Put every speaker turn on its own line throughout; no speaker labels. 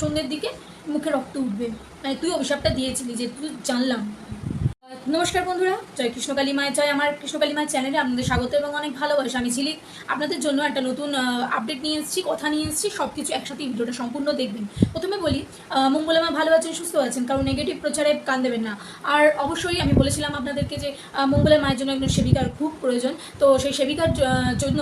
সন্ধ্যের দিকে মুখে রক্ত উঠবে। মানে তুই অভিশাপটা দিয়েছিলি যে তুই জানলাম। নমস্কার বন্ধুরা, জয় কৃষ্ণকালী মায়ের জয় আমার কৃষ্ণকালী মায়ের চ্যানেলে আপনাদের স্বাগত এবং অনেক ভালোবাসা। আমি ঝিলিক, আপনাদের জন্য একটা নতুন আপডেট নিয়ে এসেছি, কথা নিয়ে এসেছি সব কিছু একসাথে ভিডিওটা সম্পূর্ণ দেখবেন। প্রথমে বলি মঙ্গলা মা ভালো আছেন, সুস্থ আছেন, কারণ নেগেটিভ প্রচারে কান দেবেন না। আর অবশ্যই আমি বলেছিলাম আপনাদেরকে যে মঙ্গলা মায়ের জন্য একজন সেবিকার খুব প্রয়োজন। তো সেই সেবিকার জন্য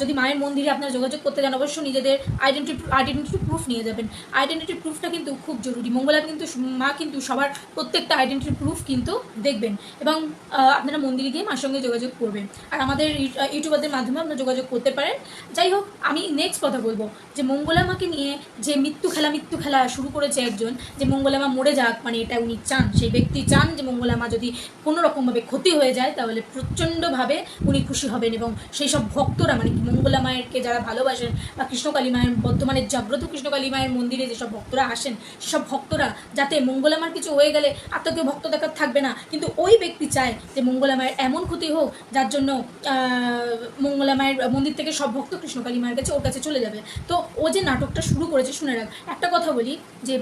যদি মায়ের মন্দিরে আপনারা যোগাযোগ করতে যান, অবশ্যই নিজেদের আইডেন্টি আইডেন্টিটি প্রুফ নিয়ে যাবেন। আইডেন্টিটি প্রুফটা কিন্তু খুব জরুরি। মঙ্গলা কিন্তু, মা কিন্তু সবার প্রত্যেকটা আইডেন্টিটি প্রুফ কিন্তু দেখবেন এবং আপনারা মন্দিরে গিয়ে মার সঙ্গে যোগাযোগ করবেন। আর আমাদের ইউটিউবারদের মাধ্যমে আপনারা যোগাযোগ করতে পারেন। যাই হোক, আমি নেক্সট কথা বলব। যে মঙ্গলা মাকে নিয়ে যে মৃত্যু খেলা মৃত্যু খেলা শুরু করেছে একজন, যে মঙ্গলা মা মরে যাক মানে এটা উনি চান, সেই ব্যক্তি চান যে মঙ্গলা মা যদি কোনো রকমভাবে ক্ষতি হয়ে যায়, তাহলে প্রচণ্ডভাবে উনি খুশি হবেন এবং সেই সব ভক্তরা মানে মঙ্গলা মায়েরকে যারা ভালোবাসেন বা কৃষ্ণকালী মায়ের বর্তমানে জাগ্রত কৃষ্ণকালী মায়ের মন্দিরে যেসব ভক্তরা আসেন, সেসব ভক্তরা যাতে মঙ্গলা মার কিছু হয়ে গেলে কেউ ভক্ত দেখার থাকবে না, কিন্তু ওই ব্যক্তি চায় যে মঙ্গলা মায়ের এমন ক্ষতি হোক, যার জন্য মঙ্গলা মায়ের মন্দির থেকে সব ভক্ত কৃষ্ণকালী মায়ের কাছে ওর কাছে চলে যাবে। তো ও যে নাটকটা শুরু করেছে, শুনে রাখ। একটা কথা বলি যে,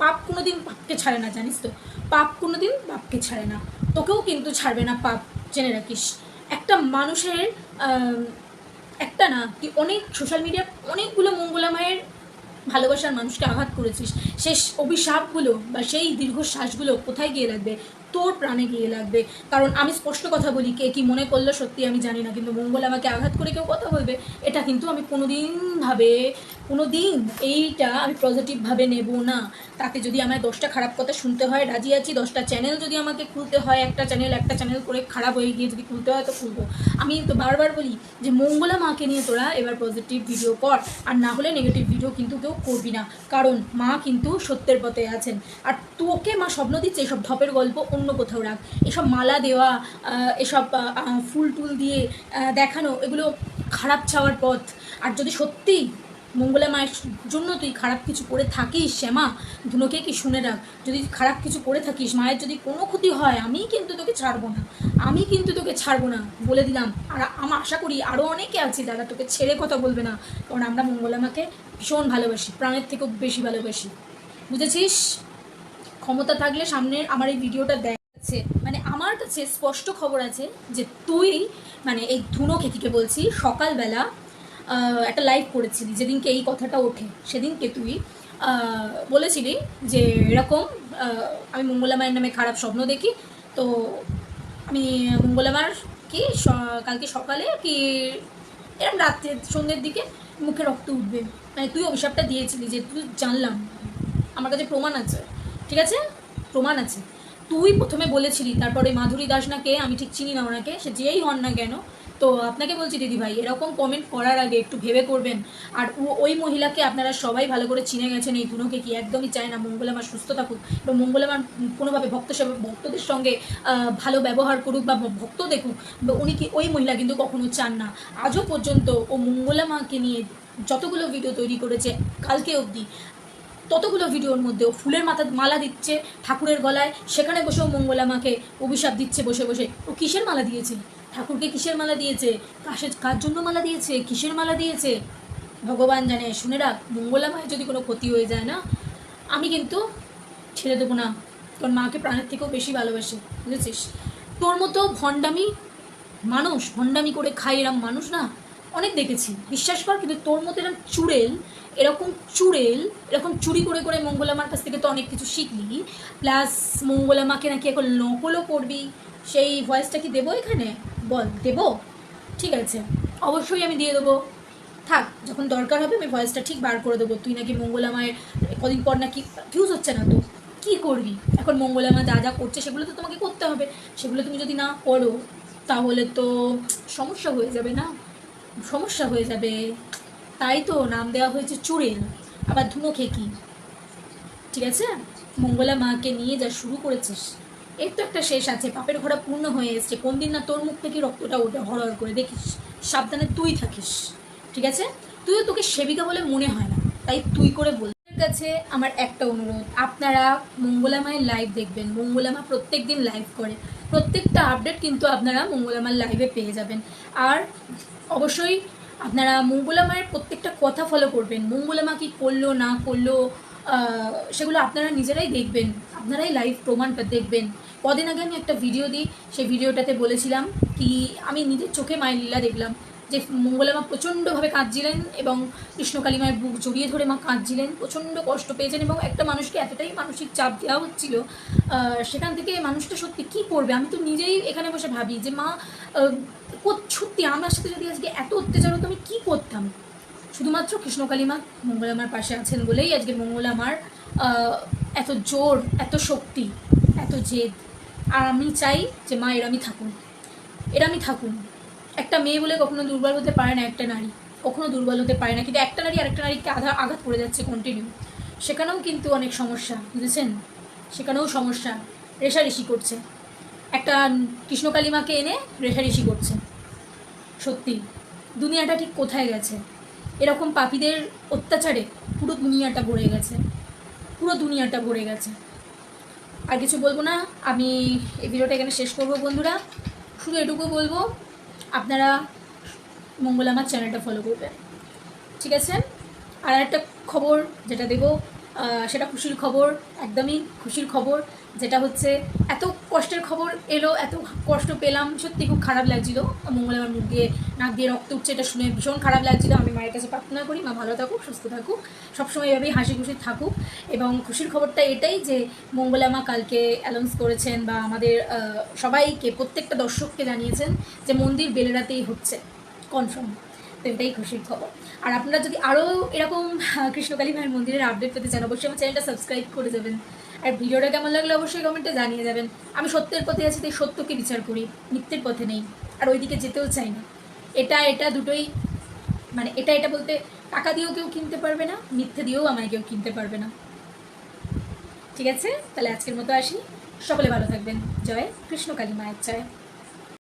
পাপ কোনোদিন পাপকে ছাড়ে না, জানিস তো? পাপ কোনোদিন পাপকে ছাড়ে না। তোকেও কিন্তু ছাড়বে না পাপ, জেনে রাখিস। একটা মানুষের একটা না তুই অনেক সোশ্যাল মিডিয়া অনেকগুলো মঙ্গলা মায়ের ভালোবাসার মানুষকে আঘাত করেছিস সেই অভিশাপগুলো বা সেই দীর্ঘশ্বাসগুলো কোথায় গিয়ে লাগবে? তোর প্রাণে গিয়ে লাগবে। কারণ আমি স্পষ্ট কথা বলি, কে কি মনে করল সত্যি আমি জানি না, কিন্তু মঙ্গল আমাকে আঘাত করে কেউ কথা বলবে, এটা কিন্তু আমি কোনোদিন ভাবে কোনো দিন এইটা আমি পজিটিভভাবে নেব না। তাকে যদি আমার দশটা খারাপ কথা শুনতে হয়, রাজি আছি, দশটা চ্যানেল যদি আমাকে খুলতে হয়, একটা চ্যানেল একটা চ্যানেল করে খারাপ হয়ে গিয়ে যদি খুলতে হয়, তো খুলবো। আমি তো বারবার বলি যে মঙ্গলা মাকে নিয়ে তোরা এবার পজিটিভ ভিডিও কর, আর না হলে নেগেটিভ ভিডিও কিন্তু কেউ করবি না। কারণ মা কিন্তু সত্যের পথে আছেন। আর তোকে মা স্বপ্ন দিচ্ছে এসব ঢপের গল্প অন্য কোথাও রাখ। এসব মালা দেওয়া এসব ফুল টুল দিয়ে দেখানো, এগুলো খারাপ চাওয়ার পথ। আর যদি সত্যি মঙ্গলা মায়ের জন্য তুই খারাপ কিছু করে থাকিস, শ্যামা। ধুনোকে কি শুনে রাখ? যদি খারাপ কিছু করে থাকিস, মায়ের যদি কোনো ক্ষতি হয়, আমি কিন্তু তোকে ছাড়বো না। আমি কিন্তু তোকে ছাড়বো না, বলে দিলাম। আর আমার আশা করি আরও অনেকে আছে দাদা তোকে ছেড়ে কথা বলবে না। কারণ আমরা মঙ্গলা মাকে ভীষণ ভালোবাসি, প্রাণের থেকেও বেশি ভালোবাসি। বুঝেছিস? ক্ষমতা থাকলে সামনে আমার এই ভিডিওটা দেখাচ্ছে। মানে আমার কাছে স্পষ্ট খবর আছে যে তুই মানে এই ধুনো খেকিকে বলছি, সকালবেলা একটা লাইভ করেছিলি, যেদিনকে এই কথাটা ওঠে, সেদিনকে তুই বলেছিলি যে এরকম আমি মঙ্গলা মায়ের নামে খারাপ স্বপ্ন দেখি, তো আমি মঙ্গলামার কি কালকে সকালে কি এরকম রাত্রে, সন্ধ্যের দিকে মুখে রক্ত উঠবে। মানে তুই অভিশাপটা দিয়েছিলি যে তুই জানলাম। আমার কাছে প্রমাণ আছে, ঠিক আছে? প্রমাণ আছে। তুই প্রথমে বলেছিলি, তারপরে মাধুরী দাস না কে আমি ঠিক চিনি না ওনাকে, সে যেই হন না কেন, তো আপনাকে বলছি দিদি ভাই, এরকম কমেন্ট করার আগে একটু ভেবে করবেন। আর ওই মহিলাকে আপনারা সবাই ভালো করে চিনে গেছেন, এই দুনোকে কি একদমই চায় না, মঙ্গলামার সুস্থ থাকুক। এবং মঙ্গলামার কোনোভাবে ভক্ত ভক্তদের সঙ্গে ভালো ব্যবহার করুক বা ভক্ত দেখুক উনি কি ওই মহিলা কিন্তু কখনো চান না। আজও পর্যন্ত ও মঙ্গলামাকে নিয়ে যতগুলো ভিডিও তৈরি করেছে, কালকে অবধি ততগুলো ভিডিওর মধ্যেও ফুলের মাথা মালা দিচ্ছে ঠাকুরের গলায়। সেখানে বসেও মঙ্গলা মাকে অভিশাপ দিচ্ছে বসে বসে। ও কিসের মালা দিয়েছে? ঠাকুরকে কিসের মালা দিয়েছে? কাশের কার জন্য মালা দিয়েছে? কিসের মালা দিয়েছে? ভগবান জানে, শুনে রাখ, মঙ্গলা মায়ের যদি কোনো ক্ষতি হয়ে যায় না, আমি কিন্তু ছেড়ে দেবো না। তোর মাকে প্রাণের থেকেও বেশি ভালোবাসি, বুঝেছিস? তোর মতো ভণ্ডামি মানুষ, ভণ্ডামি করে খাই এরম মানুষ না? অনেক দেখেছি। বিশ্বাস কর, কিন্তু তোর মতো এরকম চুড়েল এরকম চুড়েল, এরকম চুরি করে করে মঙ্গলামার কাছ থেকে তো অনেক কিছু শিখলি প্লাস মঙ্গলামাকে নাকি এখন নকলও করবি, সেই ভয়েসটা কি দেবো এখানে? বল, দেবো? ঠিক আছে, অবশ্যই আমি দিয়ে দেবো। থাক, যখন দরকার হবে আমি ভয়েসটা ঠিক বার করে দেবো। তুই নাকি মঙ্গলা মায়ের কদিন পর নাকি ভিউজ হচ্ছে না তো, কী করবি? এখন মঙ্গলা মা যা যা করছে সেগুলো তো তোমাকে করতে হবে। সেগুলো তুমি যদি না করো, তাহলে তো সমস্যা হয়ে যাবে না? সমস্যা হয়ে যাবে। তাই তো নাম দেওয়া হয়েছে চুড়েল আবার ধুনো খেকি। ঠিক আছে? মঙ্গলা মাকে নিয়ে যা শুরু করেছিস। এর তো একটা শেষ আছে, পাপের ঘোড়া পূর্ণ হয়ে এসছে। কোন দিন না তোর মুখ থেকে রক্তটা ওটা হরহর করে দেখিস, সাবধানে তুই থাকিস। ঠিক আছে? তুইও তোকে সেবিকা বলে মনে হয় না, তাই তুই করে বল। কাছে আমার একটা অনুরোধ, আপনারা মঙ্গলা মায়ের লাইভ দেখবেন, মঙ্গলা মা প্রত্যেক দিন লাইভ করে। প্রত্যেকটা আপডেট কিন্তু আপনারা মঙ্গলা মার লাইভে পেয়ে যাবেন। আর অবশ্যই আপনারা মঙ্গলা মায়ের প্রত্যেকটা কথা ফলো করবেন। মঙ্গলা মা কি করল, না করল সেগুলো আপনারা নিজেরাই দেখবেন। আপনারাই লাইভ প্রমাণটা দেখবেন। কদিন আগে আমি একটা ভিডিও দিই, সেই ভিডিওটাতে বলেছিলাম কি, আমি নিজের চোখে মায়ের লীলা দেখলাম। যে মঙ্গলা মা প্রচণ্ডভাবে কাঁদছিলেন এবং কৃষ্ণকালী মায়ের বুক জড়িয়ে ধরে মা কাঁদছিলেন, প্রচণ্ড কষ্ট পেয়েছেন এবং একটা মানুষকে এতটাই মানসিক চাপ দেওয়া হচ্ছিল সেখান থেকে মানুষটা সত্যি কী করবে? আমি তো নিজেই এখানে বসে ভাবি যে মা সত্যি আমার সাথে যদি আজকে এত অত্যাচার হতো, আমি কী করতাম? শুধুমাত্র কৃষ্ণকালী মা মঙ্গলা আমার পাশে আছেন বলেই আজকে মঙ্গলা আমার এত জোর, এত শক্তি, এত জেদ। আর আমি চাই যে মা এরমই থাকুন এরমই থাকুন। একটা মেয়ে বলে কখনো দুর্বল হতে পারে না একটা নারী, কখনো দুর্বল হতে পারে না, কিন্তু একটা নারী আরেকটা নারীকে আধা আঘাত করে যাচ্ছে কন্টিনিউ সেখানেও কিন্তু অনেক সমস্যা, বুঝেছেন? সেখানেও সমস্যা, রেশারেশি করছে। একটা কৃষ্ণকালী মাকে এনে রেশারেশি করছে। সত্যি, দুনিয়াটা ঠিক কোথায় গেছে? এরকম পাপীদের অত্যাচারে পুরো দুনিয়াটা ভরে গেছে। পুরো দুনিয়াটা ভরে গেছে। আর কিছু বলব না? আমি এই ভিডিওটা এখানে শেষ করব বন্ধুরা। শুধু এটুকু বলব আপনারা মঙ্গল আমার চ্যানেলটা ফলো করবেন। ঠিক আছে? আর একটা খবর যেটা দেব সেটা খুশির খবর, একদমই খুশির খবর। যেটা হচ্ছে এত কষ্টের খবর এলো, এত কষ্ট পেলাম, সত্যি খুব খারাপ লাগছিল। মঙ্গল আমার মুখ দিয়ে, নাক দিয়ে রক্ত উঠছে, এটা শুনে ভীষণ খারাপ লাগছিল। আমি মায়ের কাছে প্রার্থনা করি, মা ভালো থাকুক, সুস্থ থাকুক, সবসময় এভাবেই হাসি খুশি থাকুক। এবং খুশির খবরটা এটাই যে, মঙ্গলা মা কালকে অ্যানাউন্স করেছেন বা আমাদের সবাইকে, প্রত্যেকটা দর্শককে জানিয়েছেন যে মন্দির বেলেরাতেই হচ্ছে। কনফার্ম তো এটাই খুশির খবর। আর আপনারা যদি আরও এরকম কৃষ্ণকালী মায়ের মন্দিরের আপডেট পেতে চান, অবশ্যই আমার চ্যানেলটা সাবস্ক্রাইব করে যাবেন আর ভিডিওটা কেমন লাগলে অবশ্যই কমেন্টে জানিয়ে যাবেন। আমি সত্যের পথে আছি, তাই সত্যকে বিচার করি, মিথ্যের পথে নেই। আর ওইদিকে যেতেও চাই না। এটা এটা দুটোই মানে এটা এটা বলতে টাকা দিয়েও কেউ কিনতে পারবে না, মিথ্যে দিয়েও আমায় কেউ কিনতে পারবে না। ঠিক আছে? তাহলে আজকের মতো আসি। সকলে ভালো থাকবেন। জয় কৃষ্ণকালী মায়ের জয়